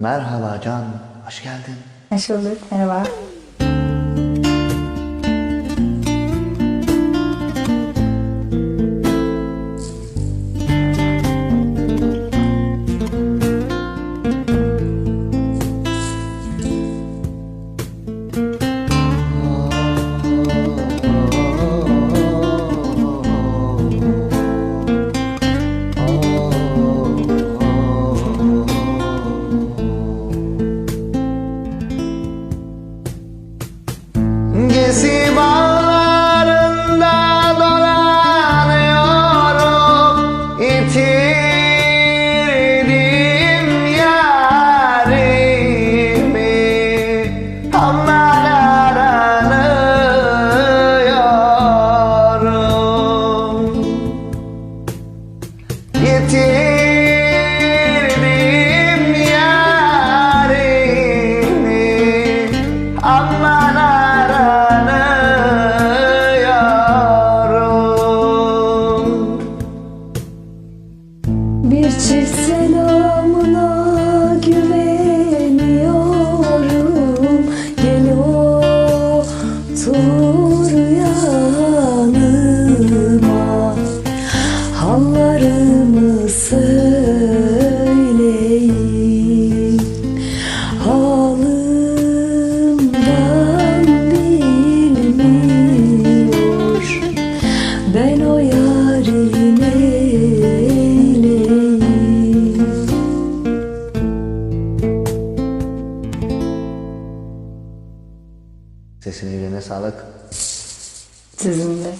Merhaba Can, hoş geldin. Hoş bulduk. Merhaba. Bir çift güveniyorum. Gel otur yanıma. Hallarımı söyle. Sesine yüreğine sağlık. Sizin de.